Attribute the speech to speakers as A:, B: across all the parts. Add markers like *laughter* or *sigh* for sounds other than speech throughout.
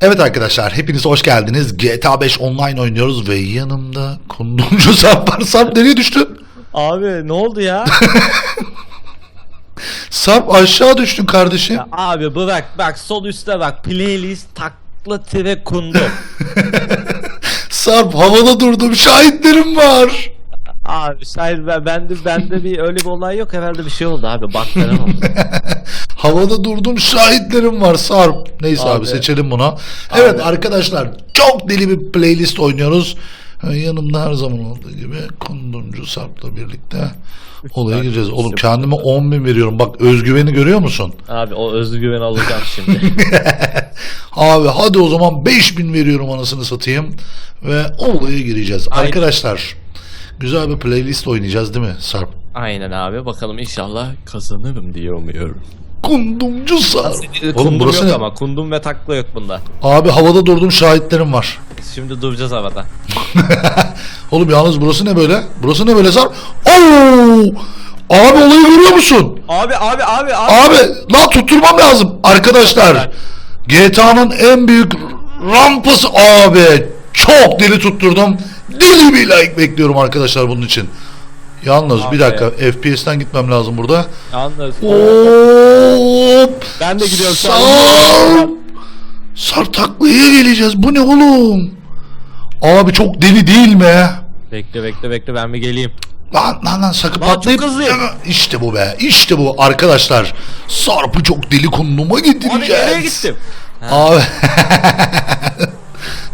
A: Evet arkadaşlar hepiniz hoş geldiniz. GTA 5 online oynuyoruz ve yanımda kundumcu *laughs* Sarp var. Sarp nereye düştü?
B: Abi ne oldu ya? *laughs*
A: Sarp aşağı düştün kardeşim.
B: Ya abi bırak bak sol üstte bak playlist takla tire kundum. *laughs*
A: Sarp havada durdum şahitlerim var.
B: abi şair ben bende bende bir öyle bir olay yok herhalde bir şey oldu abi bak.
A: Havada durdum şahitlerim var Sarp. Neyse abi,
B: Abi.
A: seçelim bunu. Evet arkadaşlar çok deli bir playlist oynuyoruz. Ha, Yanımda her zaman olduğu gibi kundumcu Sarp'la birlikte olaya gireceğiz. Oğlum kendime 10 bin veriyorum. Bak özgüveni görüyor musun?
B: abi o özgüven alacağım şimdi. *laughs*
A: Abi hadi o zaman 5000 veriyorum anasını satayım ve olaya gireceğiz.
B: Aynen.
A: Arkadaşlar güzel bir playlist oynayacağız değil mi Sarp?
B: Aynen abi bakalım inşallah kazanırım diye umuyorum.
A: Kundumcu Sarp. Oğlum burası
B: yok
A: ne?
B: ama kundum ve takla yok bunda.
A: Abi havada durdum şahitlerim var.
B: Şimdi duracağız havada. *laughs*
A: Oğlum yalnız burası ne böyle? Burası ne böyle Sarp? Oo! Abi olayı görüyor musun?
B: Abi abi abi abi.
A: Abi lan tutturmam lazım. Arkadaşlar GTA'nın en büyük rampası abi. Çok deli tutturdum. Deli bir like bekliyorum arkadaşlar bunun için. Yalnız bir
B: Abi.
A: dakika FPS'ten gitmem lazım burada.
B: Yalnız.
A: Hop.
B: Ben de gidiyorum.
A: Sarp. Taklaya geleceğiz. Bu ne oğlum? Abi çok deli değil mi?
B: Bekle bekle bekle ben bir geleyim.
A: Lan lan lan sakın
B: Lan
A: patlayıp. İşte bu be. İşte bu arkadaşlar. Sarp'ı çok deli konuma
B: Abi
A: getireceğiz.
B: nereye gittim?
A: Abi. *laughs*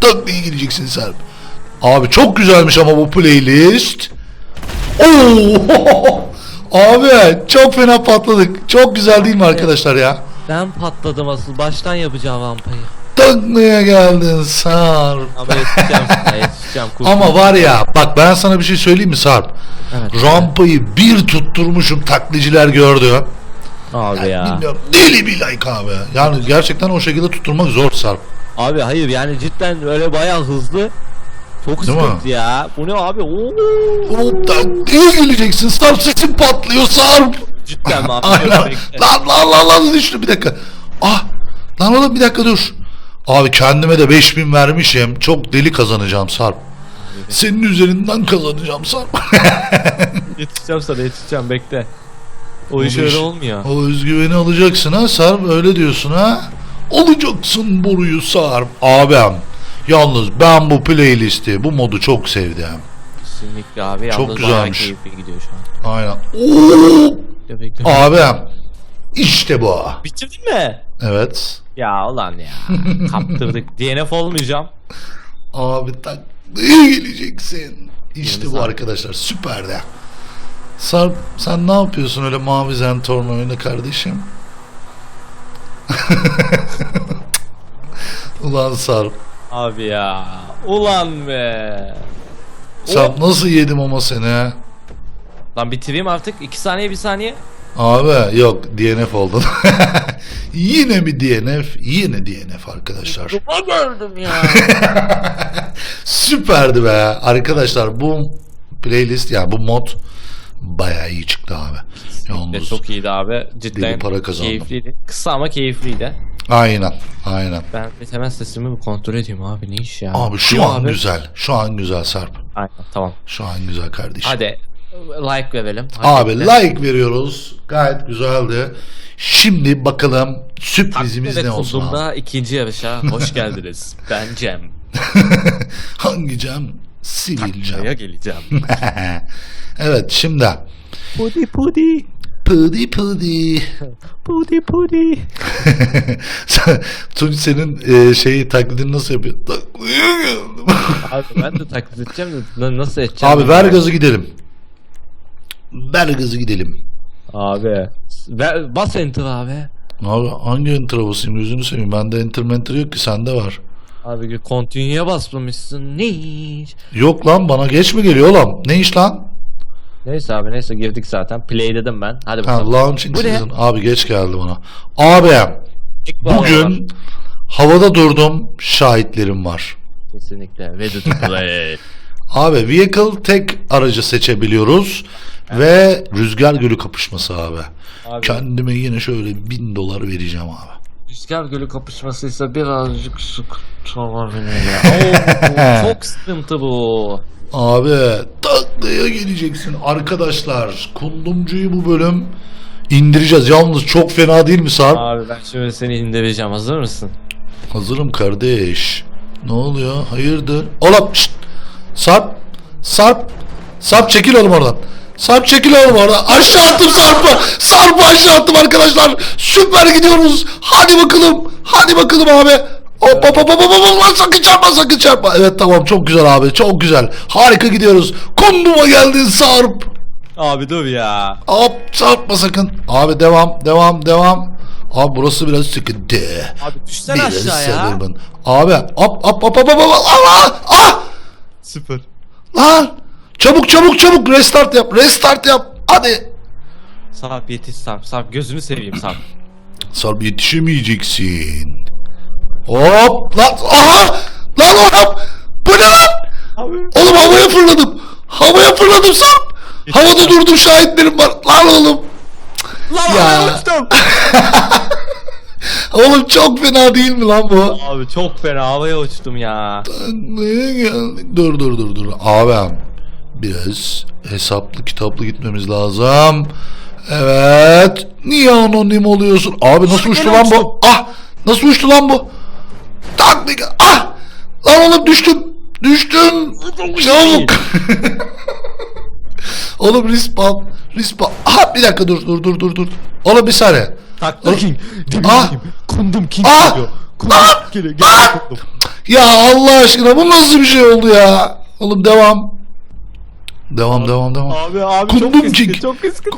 A: Taklaya gireceksin Sarp. Abi çok güzelmiş ama bu playlist. Oo! *laughs* Abi çok fena patladık. Çok güzel değil mi arkadaşlar ya?
B: Ben patladım asıl baştan yapacağım rampayı.
A: Taklaya geldin Sarp.
B: Ama yetişeceğim sana yetişeceğim. *laughs*
A: Ama var ya bak ben sana bir şey söyleyeyim mi Sarp?
B: Evet.
A: Rampayı bir tutturmuşum takliciler gördü.
B: Abi ya.
A: Bilmiyorum deli bir like abi. Yani gerçekten o şekilde tutturmak zor Sarp.
B: Abi hayır yani cidden öyle bayağı hızlı. Çok
A: Değil mi?
B: ya. Bu ne abi? Oo.
A: Oğlum taklaya geleceksin Sarp sesin patlıyor Sarp.
B: Cidden mi *laughs* abi?
A: Aynen.
B: Bekle.
A: Lan lan lan lan düştü bir dakika. Ah lan oğlum bir dakika dur. Abi kendime de 5000 vermişim. Çok deli kazanacağım Sarp. Senin üzerinden kazanacağım Sarp. *laughs*
B: Yetişeceğim sana yetişeceğim bekle. O iş öyle olmuyor.
A: o özgüveni alacaksın ha Sarp öyle diyorsun ha. Alacaksın boruyu Sarp. Abim yalnız ben bu playlisti bu modu çok sevdim.
B: Kesinlikle abi.
A: Çok
B: Yalnız bayağı
A: güzelmiş.
B: keyifli gidiyor şu an.
A: Aynen. Oo! Abim işte bu.
B: Bitirdin mi?
A: Evet.
B: Ya ulan ya. Kaptırdık. *laughs* DNF olmayacağım.
A: Abi taklaya geleceksin. İşte bu arkadaşlar süper de. Sarp sen ne yapıyorsun öyle mavi zentorn oyunu kardeşim? *laughs* Ulan Sarp.
B: Abi ya. Ulan be.
A: Sarp nasıl yedim ama seni?
B: Lan bitireyim artık. 2 saniye 1 saniye.
A: Abi yok DNF oldun. *laughs* yine mi DNF? Yine DNF arkadaşlar.
B: Topa geldim ya. *laughs*
A: Süperdi be. Arkadaşlar bu playlist ya bu mod bayağı iyi çıktı abi.
B: Ve
A: Yalnız.
B: çok iyiydi abi. Cidden
A: para kazandım.
B: keyifliydi. Kısa ama keyifliydi.
A: Aynen. Aynen.
B: Ben bir hemen sesimi bir kontrol edeyim abi ne iş ya.
A: Abi şu
B: Değil
A: an
B: abi?
A: güzel. Şu an güzel Sarp.
B: Aynen tamam.
A: Şu an güzel kardeşim.
B: Hadi like verelim.
A: Abi
B: Hadi.
A: like veriyoruz. Gayet güzeldi. Şimdi bakalım sürprizimiz
B: Takdir
A: ne olsun abi?
B: Kuzum'da ikinci yarışa *laughs* hoş geldiniz. ben Cem. *laughs*
A: Hangi cam? Sivil.
B: Buraya geleceğim. *laughs*
A: evet şimdi.
B: Pudi pudi.
A: Pıdi.
B: Pudi pudi. *laughs*
A: Sen- Tunç senin e, şeyi taklidini nasıl yapıyor? *laughs*
B: Abi ben de taklit edeceğim de na- nasıl edeceğim?
A: Abi ver gazı gidelim. Ver gazı gidelim.
B: Abi. Ver, bas enter abi.
A: Abi hangi enter basayım gözünü seveyim. Bende enter mentor yok ki sende var.
B: Abi continue'ya basmamışsın. Ne iş?
A: Yok lan bana geç mi geliyor oğlum? Ne iş lan?
B: Neyse abi neyse girdik zaten. Play dedim ben. Hadi
A: Ha,
B: bakalım.
A: launching
B: Bu ne?
A: season. Abi geç geldi bana. Abi bugün havada durdum şahitlerim var.
B: Kesinlikle. Ready to play.
A: Abi vehicle tek aracı seçebiliyoruz. Ve rüzgar gölü kapışması abi.
B: Abi.
A: Kendime yine şöyle bin dolar vereceğim abi.
B: Rüzgar gölü kapışmasıysa birazcık sıkıntı olabilir ya. *laughs* Oo, çok sıkıntı bu.
A: Abi taklaya geleceksin arkadaşlar. Kundumcuyu bu bölüm indireceğiz. Yalnız çok fena değil mi Sarp?
B: Abi ben şimdi seni indireceğim hazır mısın?
A: Hazırım kardeş. Ne oluyor? Hayırdır? Oğlum şşt. Sarp. Sarp. Sarp çekil oğlum oradan. Sarp çekil oğlum oradan. Aşağı attım Sarp'ı. Sarp'ı aşağı attım arkadaşlar. Süper gidiyoruz. Hadi bakalım. Hadi bakalım abi. Hop hop hop hop hop hop sakın çarpma sakın çarpma. Evet tamam çok güzel abi çok güzel. Harika gidiyoruz. Kunduma geldin Sarp.
B: Abi dur ya.
A: Hop çarpma sakın. Abi devam devam devam. Abi burası biraz sıkıntı.
B: Abi düşsene
A: Biraz
B: aşağıya.
A: sabırın. Abi hop hop hop hop hop hop Allah ah
B: Süper.
A: lan çabuk çabuk çabuk restart yap restart yap hadi.
B: Sarp yetiş Sarp. Sarp gözünü seveyim Sarp.
A: Sarp yetişemeyeceksin. Hop lan aha lan oğlum bu ne lan
B: Abi.
A: oğlum havaya fırladım havaya fırladım Sarp havada durdum şahitlerim var lan oğlum
B: Lan
A: Ya.
B: uçtum. *laughs*
A: oğlum çok fena değil mi lan bu
B: Abi çok fena havaya uçtum ya.
A: Neye geldik? Dur dur dur dur. Abi biraz hesaplı kitaplı gitmemiz lazım. Evet. Niye anonim oluyorsun? Abi nasıl uçtu lan bu? Ah! Nasıl uçtu lan bu? Tak bir Ah! Lan oğlum düştüm. Düştüm. Çabuk. *laughs* oğlum respawn. Respawn. Ah bir dakika dur dur dur dur dur. Oğlum bir saniye.
B: Takla King.
A: Ah!
B: Kundum King
A: Ah!
B: geliyor. Kundum
A: Ah!
B: geliyor.
A: Ah!
B: Geliyor kundum.
A: Ya Allah aşkına bu nasıl bir şey oldu ya? Oğlum devam. Devam devam devam.
B: Abi abi
A: Kundum
B: çok
A: King.
B: çok eski.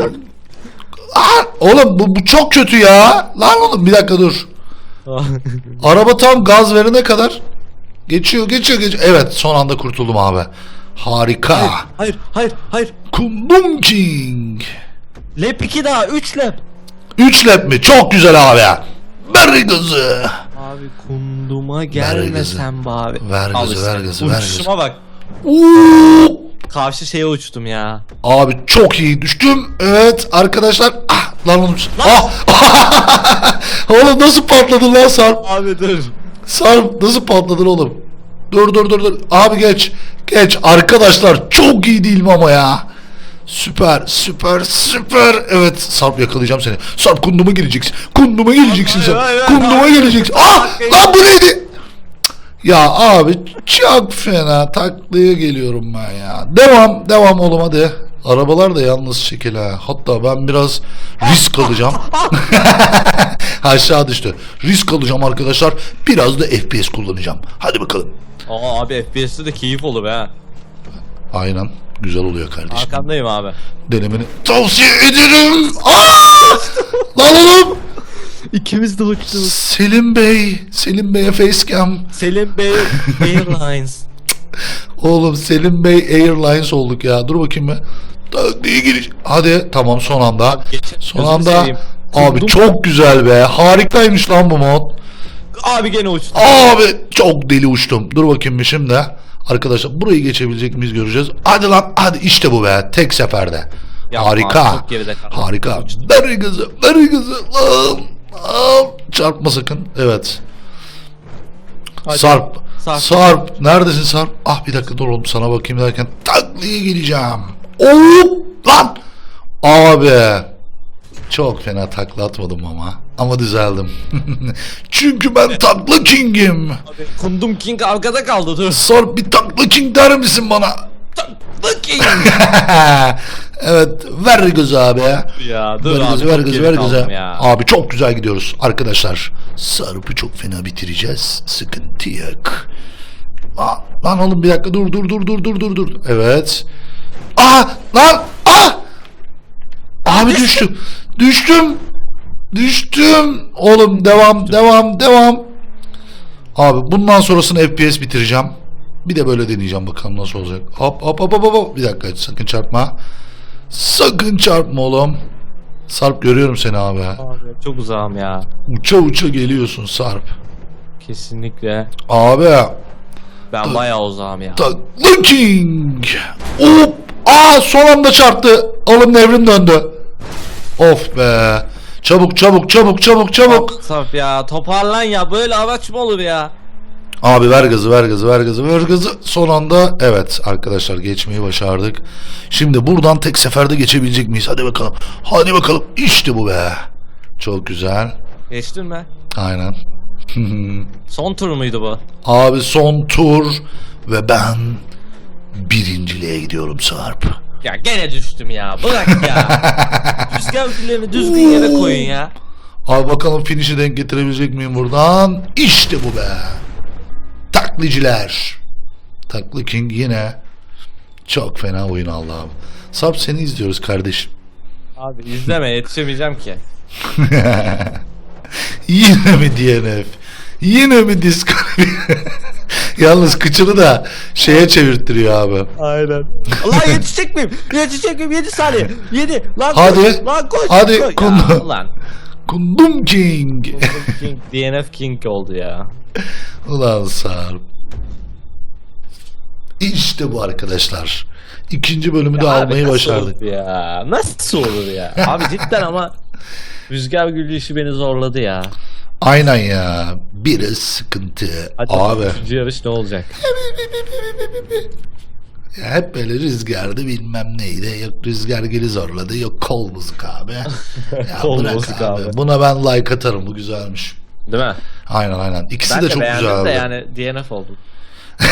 A: Aa, oğlum bu, bu çok kötü ya. Lan oğlum bir dakika dur. *laughs* Araba tam gaz verene kadar geçiyor geçiyor geçiyor. Evet son anda kurtuldum abi. Harika.
B: hayır hayır hayır.
A: Kundum King.
B: Lap 2 daha 3 lap.
A: 3 lap mi? Çok güzel abi. Ver gazı.
B: Abi kunduma
A: gazı.
B: gelmesen be abi.
A: Ver gazı, ver gazı, ver
B: Uçuşuma bak.
A: Oo.
B: Karşı şeye uçtum ya.
A: Abi çok iyi düştüm. Evet arkadaşlar. Ah lan oğlum. Ah. *laughs* oğlum nasıl patladın lan Sarp?
B: Abi dur.
A: Sarp nasıl patladın oğlum? Dur dur dur dur. Abi geç. Geç. Arkadaşlar çok iyi değil mi ama ya? Süper süper süper. Evet Sarp yakalayacağım seni. Sarp kunduma geleceksin. Kunduma geleceksin sen. Kunduma
B: hayır.
A: geleceksin. Ah lan bu neydi? Ya abi çok fena taklaya geliyorum ben ya. Devam devam oğlum hadi. Arabalar da yalnız şekil ha. Hatta ben biraz risk alacağım. *laughs* Aşağı düştü. Risk alacağım arkadaşlar. Biraz da FPS kullanacağım. Hadi bakalım.
B: Aa abi FPS'te de keyif olur ha.
A: Aynen. Güzel oluyor kardeşim.
B: Arkandayım abi.
A: Denemeni tavsiye ederim. Aa! Lan oğlum.
B: İkimiz de uçtuk.
A: Selim Bey. Selim Bey'e facecam.
B: Selim Bey Airlines.
A: Oğlum Selim Bey Airlines olduk ya. Dur bakayım ben. Taklaya giriş. Hadi tamam son anda.
B: geçin.
A: Son
B: Gözünü
A: anda.
B: seveyim.
A: Abi
B: Kundum-
A: çok güzel be. Harikaymış lan bu mod.
B: Abi gene uçtum.
A: Abi çok deli uçtum. Dur bakayım bir şimdi. Arkadaşlar burayı geçebilecek miyiz göreceğiz. Hadi lan hadi işte bu be. Tek seferde.
B: Yapma
A: Harika.
B: abi, çok geride kaldım.
A: Harika.
B: Uçtum.
A: Ver gazı. Ver gazı. Lan. Lan. Çarpma sakın. Evet.
B: Hadi.
A: Sarp.
B: Sarp.
A: Sarp. Neredesin Sarp? Ah bir dakika dur oğlum sana bakayım derken taklaya geleceğim. Oo lan. Abi. Çok fena takla atmadım ama. Ama düzeldim. *laughs* Çünkü ben *laughs* takla king'im.
B: Abi, Kundum King arkada kaldı dur.
A: Sarp bir takla king der misin bana?
B: King. *laughs*
A: evet ver gözü abi.
B: ya dur
A: Ver
B: abi.
A: gözü ver
B: geri
A: ver gözü.
B: kaldım Ya.
A: Abi çok güzel gidiyoruz arkadaşlar. Sarp'ı çok fena bitireceğiz. Sıkıntı yok. Lan, lan oğlum bir dakika dur dur dur dur dur dur dur. Evet. Aa lan ah! Abi düştüm. Düştüm. Düştüm. Oğlum devam devam devam. Abi bundan sonrasını FPS bitireceğim. Bir de böyle deneyeceğim bakalım nasıl olacak. Hop hop hop hop hop. Bir dakika sakın çarpma. Sakın çarpma oğlum. Sarp görüyorum seni abi.
B: Abi, çok uzağım ya.
A: Uça uça geliyorsun Sarp.
B: Kesinlikle.
A: Abi
B: Ben bayağı uzağım ya.
A: Takla King. Hop. Aa son anda çarptı. Oğlum nevrim döndü. Of be. Çabuk çabuk çabuk çabuk çabuk.
B: Saf ya toparlan ya böyle araç mı olur ya?
A: Abi ver gazı ver gazı ver gazı ver gazı. Son anda evet arkadaşlar geçmeyi başardık. Şimdi buradan tek seferde geçebilecek miyiz? Hadi bakalım. Hadi bakalım. İşte bu be. Çok güzel.
B: Geçtin mi?
A: Aynen. *laughs*
B: Son tur muydu bu?
A: Abi son tur ve ben birinciliğe gidiyorum Sarp.
B: Ya gene düştüm ya bırak ya. *laughs* Rüzgar güllerini düzgün yere koyun ya.
A: Abi bakalım finish'i denk getirebilecek miyim buradan? İşte bu be. Takliciler. Taklı King yine çok fena oyun abi. Sarp seni izliyoruz kardeşim.
B: Abi izleme yetişemeyeceğim ki. *laughs*
A: Yine mi DNF? Yine mi diskalifiye? *laughs* Yalnız kıçını da şeye çevirttiriyor abi.
B: Aynen. Lan yetişecek miyim? Yetişecek miyim? 7 saniye. 7. Lan
A: Hadi.
B: koş. Lan koş.
A: Hadi,
B: koş. Ya, Ulan.
A: Kundum King.
B: King, DNF King oldu ya.
A: Ulan Sarp. İşte bu arkadaşlar. İkinci bölümü de
B: Ya abi
A: almayı
B: nasıl
A: başardık.
B: ya? Nasıl olur ya? *laughs* Abi cidden ama Rüzgar Gülü işi beni zorladı ya.
A: Aynen ya. Biraz sıkıntı.
B: Hadi
A: Abi.
B: Üçüncü yarış ne olacak?
A: Ya hep böyle rüzgardı bilmem neydi. Yok rüzgar geri zorladı. Yok kol bozuk abi. Ya *laughs*
B: Kol
A: bırak
B: bozuk
A: abi.
B: abi.
A: Buna ben like atarım. Bu güzelmiş.
B: Değil mi?
A: Aynen aynen. İkisi
B: Ben
A: de,
B: de,
A: çok
B: beğendim
A: güzel
B: de yani DNF oldum. *laughs*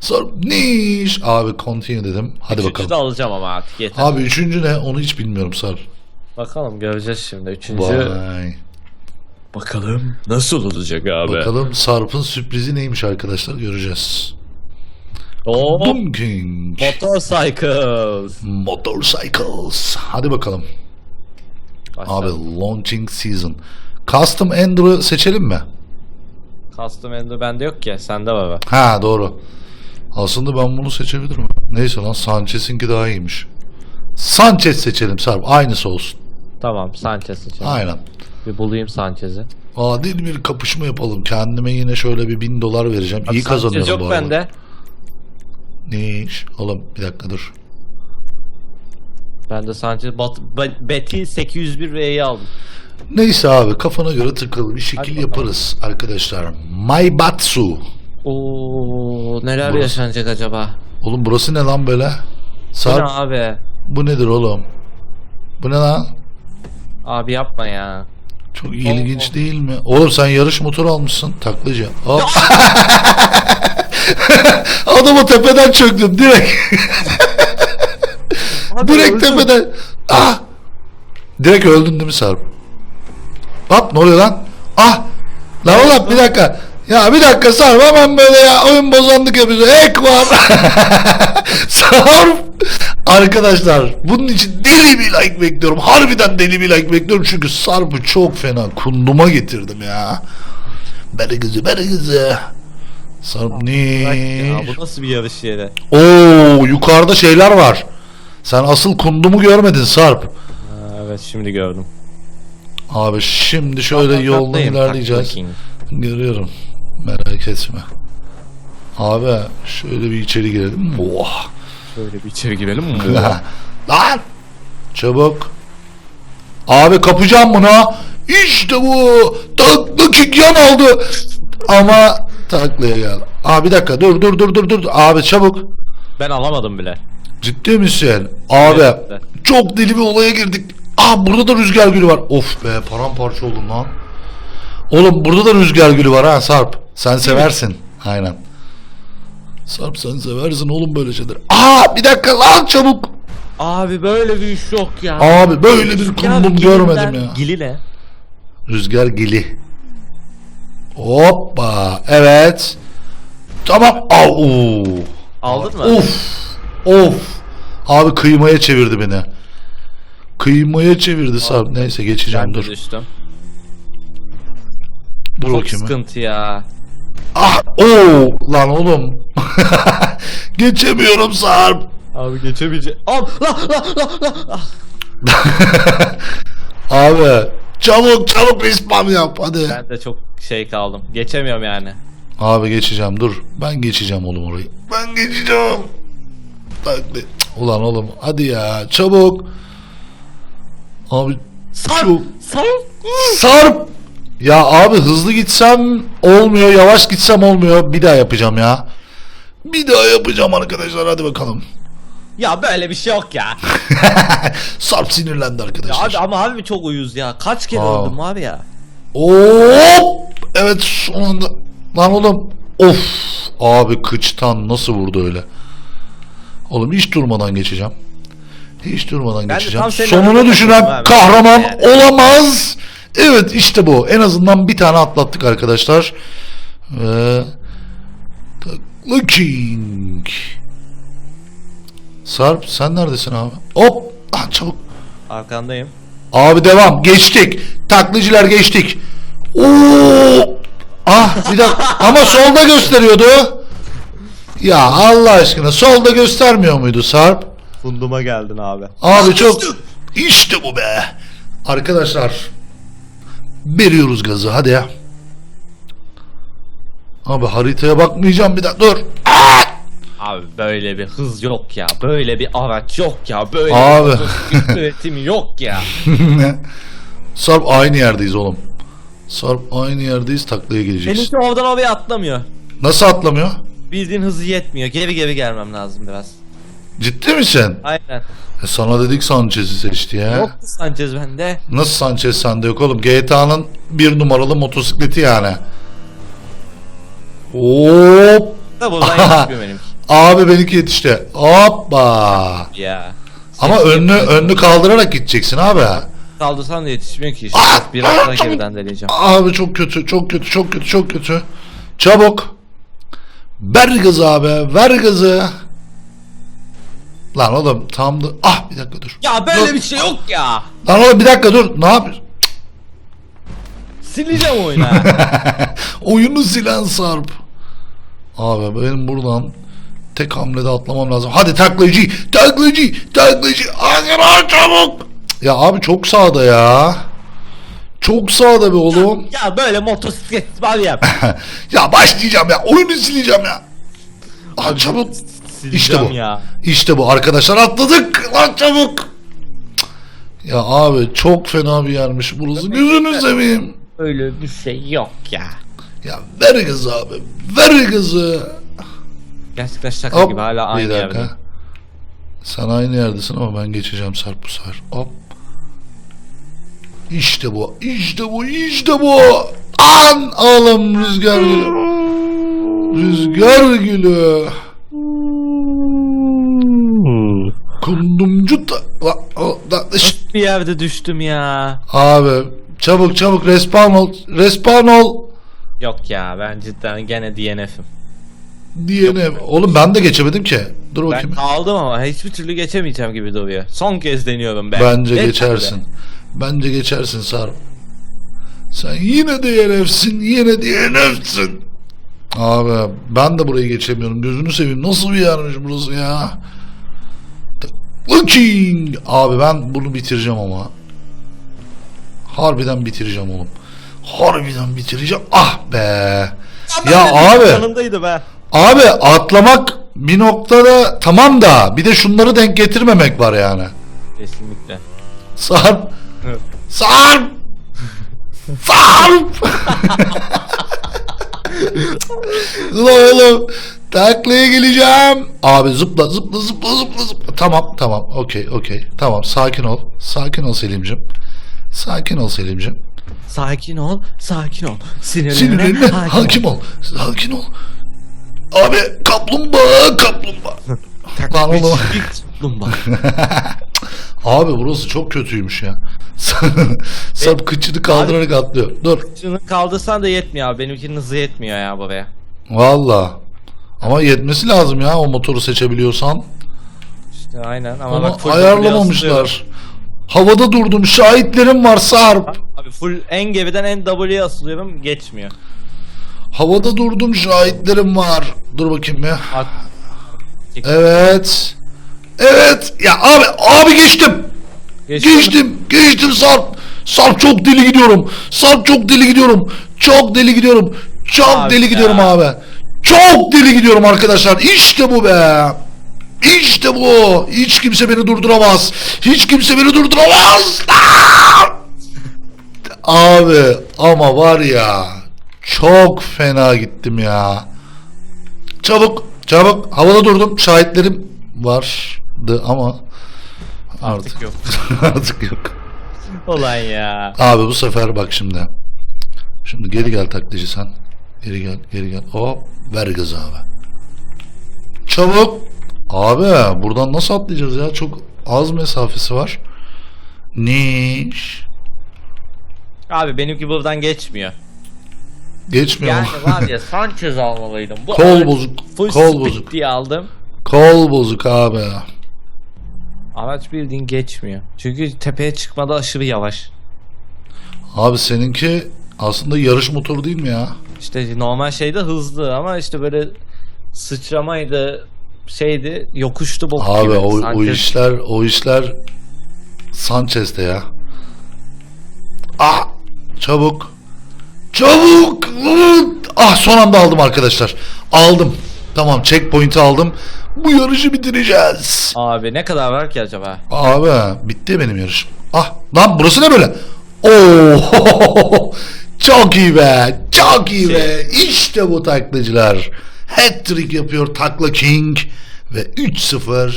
A: Sor niş. Abi continue dedim. Hadi
B: Üçüncü
A: bakalım.
B: de alacağım ama artık yeter.
A: Abi üçüncü ne? Onu hiç bilmiyorum Sar.
B: Bakalım göreceğiz şimdi. Üçüncü.
A: Vay.
B: Bakalım nasıl olacak abi?
A: Bakalım Sarp'ın sürprizi neymiş arkadaşlar göreceğiz.
B: Oo,
A: Boom King.
B: Motorcycles.
A: Motorcycles. Hadi bakalım.
B: Başla.
A: Abi launching season. Custom Ender'ı seçelim mi?
B: Custom Ender bende yok ki. Sende var. be.
A: Ha doğru. Aslında ben bunu seçebilirim. Neyse lan Sanchez'inki daha iyiymiş. Sanchez seçelim Sarp. Aynısı olsun.
B: Tamam Sanchez seçelim.
A: Aynen.
B: Bir bulayım Sanchez'i.
A: Adil bir kapışma yapalım. Kendime yine şöyle bir bin dolar vereceğim. İyi
B: Sanchez
A: kazanıyorum
B: yok
A: bu arada.
B: bende.
A: Ne iş? Oğlum bir dakika dur.
B: Ben de Sanchez Bat Betty 801 V'yi aldım.
A: Neyse abi kafana göre takıl. Bir şekil
B: bakalım.
A: yaparız arkadaşlar. Maibatsu.
B: Oo neler
A: Burası.
B: yaşanacak acaba?
A: Oğlum burası ne lan böyle?
B: Bu ne
A: Sarp
B: abi?
A: bu nedir oğlum? Bu ne lan?
B: Abi yapma ya.
A: Çok ilginç değil mi? Oğlum sen yarış motoru almışsın taklıca. Hop. *laughs* *laughs* Adamı tepeden çöktüm direkt.
B: Abi *laughs*
A: direkt
B: öldüm.
A: tepeden. Ah! Direkt öldün değil mi Sarp? Hop ne oluyor lan? Ah! Lan oğlum bir dakika. Ya bir dakika Sarp hemen böyle ya oyun bozanlık yapıyorsun. Ek var. *laughs* Sarp. Arkadaşlar bunun için deli bir like bekliyorum. Harbiden deli bir like bekliyorum. Çünkü Sarp'ı çok fena kunduma getirdim ya. Bere kızı bere kızı. Sarp ne?
B: ya, bu nasıl bir yarış yeri?
A: Oo yukarıda şeyler var. Sen asıl kundumu görmedin Sarp.
B: Ha, evet şimdi gördüm.
A: Abi şimdi şöyle yoldan
B: Tatlıyım,
A: ilerleyeceğiz.
B: Takla King.
A: Görüyorum. Merak etme. Abi şöyle bir içeri girelim. Oh.
B: Şöyle bir içeri girelim mi? *laughs*
A: Lan! Çabuk. Abi kapacağım bunu. İşte bu. Kick yan aldı. Ama taklaya gel. Abi bir dakika dur dur dur dur dur. Abi çabuk.
B: ben alamadım bile.
A: Ciddi misin? Abi
B: Evet.
A: çok deli bir olaya girdik. Aa burada da rüzgar gülü var. Of be paramparça oldum lan. Oğlum burada da rüzgar gülü var ha Sarp. Sen seversin. Aynen. Sarp sen seversin oğlum böyle şeyler. Aa bir dakika lan çabuk.
B: Abi böyle bir iş yok ya.
A: Abi böyle bir
B: gilinden
A: görmedim ya.
B: Gili ne?
A: Rüzgar gili. Hoppa. Evet. Tamam. Au.
B: Aldın mı?
A: Of. Of. Abi kıymaya çevirdi beni. Kıymaya çevirdi Sarp. Neyse geçeceğim
B: Ben de
A: dur.
B: düştüm.
A: Dur
B: Çok
A: bakayım.
B: sıkıntı ya.
A: Ah. Oo. Lan oğlum. *laughs* Geçemiyorum Sarp.
B: Abi geçemeyeceğim. Al la la la la. *laughs* *laughs*
A: Abi. Çabuk çabuk respawn yap hadi.
B: Ben de çok şey kaldım. Geçemiyorum yani.
A: Abi geçeceğim dur. Ben geçeceğim oğlum orayı. Ben geçeceğim. Bak be. Ulan oğlum hadi ya çabuk. Abi
B: Sarp!
A: Çok-
B: Sarp!
A: Sarp! Ya abi hızlı gitsem olmuyor, yavaş gitsem olmuyor. Bir daha yapacağım ya. Bir daha yapacağım arkadaşlar hadi bakalım.
B: Ya böyle bir şey yok ya. *laughs*
A: Sarp sinirlendi
B: Ya
A: arkadaşlar.
B: abi ama abi çok uyuz ya. Kaç kere
A: Aa.
B: öldüm abi ya.
A: Hop! Evet son anda. Lan oğlum. Of! Abi kıçtan nasıl vurdu öyle? Oğlum hiç durmadan geçeceğim. Hiç durmadan
B: de
A: geçeceğim.
B: tam senin
A: Sonunu düşünen
B: abi.
A: kahraman
B: Yani.
A: olamaz. Evet işte bu. En azından bir tane atlattık arkadaşlar. Ve... Takla King. Sarp sen neredesin abi? Hop! Ah, çabuk.
B: Arkandayım.
A: Abi devam. Geçtik. Taklacılar geçtik. Oo! Ah bir dakika. *laughs* Ama solda gösteriyordu. Ya Allah aşkına solda göstermiyor muydu Sarp?
B: Funduma geldin abi.
A: Abi çok işte bu be. Arkadaşlar veriyoruz gazı hadi ya. Abi haritaya bakmayacağım bir dakika dur.
B: Abi böyle bir hız yok ya. Böyle bir araç yok ya. Böyle
A: Abi.
B: bir motosiklet *laughs* üretimi yok ya.
A: Sarp aynı yerdeyiz oğlum. Sarp aynı yerdeyiz taklaya geleceğiz.
B: Benimki oradan oraya atlamıyor.
A: Nasıl atlamıyor?
B: Bildiğin hızı yetmiyor. Geri geri gelmem lazım biraz.
A: Ciddi misin?
B: Aynen.
A: E sana dedik Sanchez'i seçti ya.
B: Yok Sanchez bende.
A: Nasıl Sanchez sende yok oğlum? GTA'nın bir numaralı motosikleti yani. Hop.
B: Da buradan yetişmiyor benimki.
A: Abi benimki yetişti. Hoppa.
B: Ya.
A: Ama
B: Ses
A: önünü
B: yetmiyor.
A: önünü kaldırarak gideceksin abi.
B: Kaldırsan da yetişmiyor ki işte.
A: Ah!
B: Biraz daha geriden deneyeceğim.
A: Abi çok kötü, çok kötü, çok kötü, çok kötü. Çabuk. Ver gazı abi, ver gazı. Lan oğlum tam da... Ah bir dakika dur.
B: Ya böyle
A: Dur.
B: bir şey yok ya.
A: Lan oğlum bir dakika dur. Ne yapıyorsun?
B: Sileceğim oyunu. ha. *laughs*
A: Oyunu silen Sarp. Abi benim buradan tek hamlede atlamam lazım. Hadi taklacı, taklacı, taklacı. Hadi lan çabuk. Ya abi çok sağda ya. Çok sağda be oğlum.
B: ya böyle motosiklet var ya. *laughs*
A: ya başlayacağım ya. Oyunu sileceğim ya. Hadi çabuk.
B: Sileceğim
A: İşte bu.
B: ya.
A: İşte bu arkadaşlar atladık. Lan çabuk. Ya abi çok fena bir yermiş burası. Gözünü seveyim.
B: Öyle bir şey yok ya.
A: Ya ver gazı abi. Ver gazı.
B: Gerçekten şaka
A: Hop.
B: gibi hala aynı
A: bir
B: yerde.
A: Sen aynı yerdesin ama ben geçeceğim Sarp bu sefer. Hop. İşte bu. İşte bu. İşte bu. An alım rüzgar gülü. Rüzgar gülü. Kundumcu da, la, o, da, şşt.
B: Bir yerde düştüm ya.
A: Abi çabuk çabuk respawn ol. Respawn ol.
B: Yok ya ben cidden gene DNF'im.
A: Diyene. Oğlum ben de geçemedim ki. Dur
B: Ben
A: bakayım.
B: kaldım ama hiçbir türlü geçemeyeceğim gibi duruyor. Son kez deniyorum ben.
A: Bence
B: Net
A: geçersin.
B: gibi.
A: Bence geçersin Sarp. Sen yine DNF'sin, yine DNF'sin. Abi ben de burayı geçemiyorum. Gözünü seveyim. Nasıl bir yermiş burası ya? Looking. Abi ben bunu bitireceğim ama. Harbiden bitireceğim oğlum. Harbiden bitireceğim. Ah be.
B: ben
A: Ya
B: de
A: abi.
B: Yanındaydı be.
A: Abi atlamak bir noktada tamam da bir de şunları denk getirmemek var yani.
B: Kesinlikle.
A: Sarp.
B: Evet.
A: Sarp. Sarp. Ulan oğlum. Taklaya geleceğim. Abi zıpla zıpla zıpla zıpla zıpla. Tamam tamam okey okey. Tamam sakin ol. Sakin ol Selim'cim. Sakin ol Selim'cim.
B: Sakin ol, sakin ol. Sinirlerine,
A: Sinirlerine
B: hakim,
A: hakim ol. Sakin ol. Abi kaplumbağa kaplumbağa. *laughs* Lan oğlum.
B: kaplumbağa. *laughs*
A: Abi burası çok kötüymüş ya. *laughs* Sarp kıçını kaldırarak atlıyor. Dur.
B: Şunu kaldırsan da yetmiyor abi. Benimkinin hızı yetmiyor ya buraya.
A: Valla. Ama yetmesi lazım ya o motoru seçebiliyorsan.
B: İşte aynen ama
A: Ama
B: bak full
A: ayarlamamışlar. Havada durdum. Şahitlerim var Sarp.
B: Abi full en geriden en W'ye asılıyorum geçmiyor.
A: Havada durdum. Şahitlerim var. Dur bakayım ya.
B: Bak.
A: Evet. Evet. Ya abi abi geçtim.
B: Geçtim.
A: Geçtim. Geçtim Sarp. Sarp çok deli gidiyorum. Sarp çok deli gidiyorum. Çok deli gidiyorum. Çok
B: Abi
A: deli
B: ya.
A: gidiyorum abi. Çok deli gidiyorum arkadaşlar. İşte bu be. İşte bu. Hiç kimse beni durduramaz. Hiç kimse beni durduramaz. Abi ama var ya çok fena gittim ya. Çabuk çabuk havada durdum. Şahitlerim vardı ama artık *laughs*
B: Artık yok.
A: artık yok.
B: Ulan ya.
A: Abi bu sefer bak şimdi. Şimdi geri gel taklacı sen. Geri gel, geri gel. Hop, ver gazı abi. Çabuk. Abi buradan nasıl atlayacağız ya? Çok az mesafesi var. Niş.
B: Abi benimki buradan geçmiyor.
A: Geçmiyor
B: Yani
A: mu?
B: var ya *laughs* Sanchez almalıydım. Bu
A: Kol bozuk,
B: Full
A: kol bozuk.
B: diye aldım.
A: Kol bozuk abi.
B: Araç bildiğin geçmiyor. Çünkü tepeye çıkmada aşırı yavaş.
A: Abi seninki aslında yarış motoru değil mi ya?
B: İşte normal şeyde hızlı ama işte böyle sıçramaydı şeydi yokuştu bok
A: Abi
B: gibi.
A: o, o
B: Sanchez-
A: işler o işler Sanchez'te ya. Ah çabuk. Çabuk. Ah son anda aldım arkadaşlar. Aldım. Tamam checkpoint'i aldım. Bu yarışı bitireceğiz.
B: Abi ne kadar var ki acaba?
A: Abi bitti benim yarışım. Ah lan burası ne böyle? Oo *laughs* çok iyi be. Çok iyi be. İşte bu taklacılar. Hat-trick yapıyor Takla King ve 3-0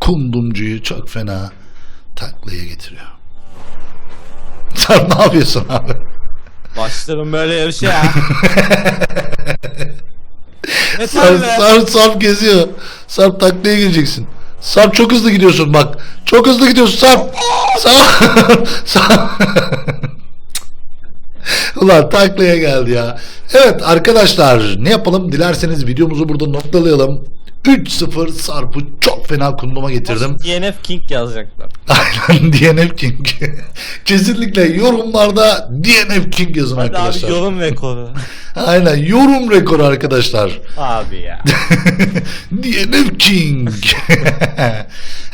A: kundumcuyu çok fena taklaya getiriyor. *laughs* Sen ne yapıyorsun abi?
B: Başlarım böyle yarışa ya.
A: Sarp,
B: be.
A: Sarp, Sarp geziyor. Sarp taklaya gireceksin. Sarp çok hızlı gidiyorsun bak. Çok hızlı gidiyorsun Sarp. Sarp. *laughs* Sarp. *laughs* Ulan taklaya geldi ya. Evet arkadaşlar ne yapalım dilerseniz videomuzu burada noktalayalım. 3-0 Sarp'ı çok fena kunduma getirdim.
B: DNF King yazacaklar. *laughs*
A: Aynen DNF King. *laughs* Kesinlikle yorumlarda DNF King yazın
B: Hadi
A: arkadaşlar.
B: abi yorum *laughs* rekoru.
A: Aynen yorum rekoru arkadaşlar.
B: abi ya.
A: DNF King.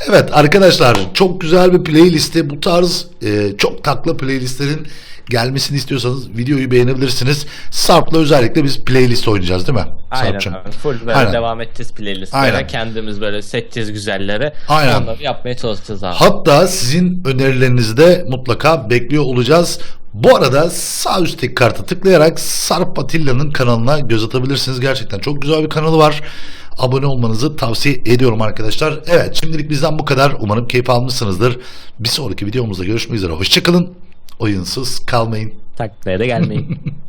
A: evet arkadaşlar çok güzel bir playlisti bu tarz e, çok takla playlistlerin gelmesini istiyorsanız videoyu beğenebilirsiniz. Sarp'la özellikle biz playlist oynayacağız değil mi?
B: Aynen
A: Sarp'cığım?
B: abi. Full böyle
A: Aynen.
B: devam edeceğiz playlistlere.
A: Aynen.
B: Kendimiz böyle seçeceğiz güzelleri.
A: Aynen.
B: Onları yapmaya çalışacağız abi.
A: Hatta sizin önerilerinizi de mutlaka bekliyor olacağız. Bu arada sağ üstteki kartı tıklayarak Sarp Atilla'nın kanalına göz atabilirsiniz. Gerçekten çok güzel bir kanalı var. Abone olmanızı tavsiye ediyorum arkadaşlar. Evet şimdilik bizden bu kadar. Umarım keyif almışsınızdır. Bir sonraki videomuzda görüşmek üzere. Hoşçakalın. Oyunsuz kalmayın.
B: Taklaya da gelmeyin. *laughs*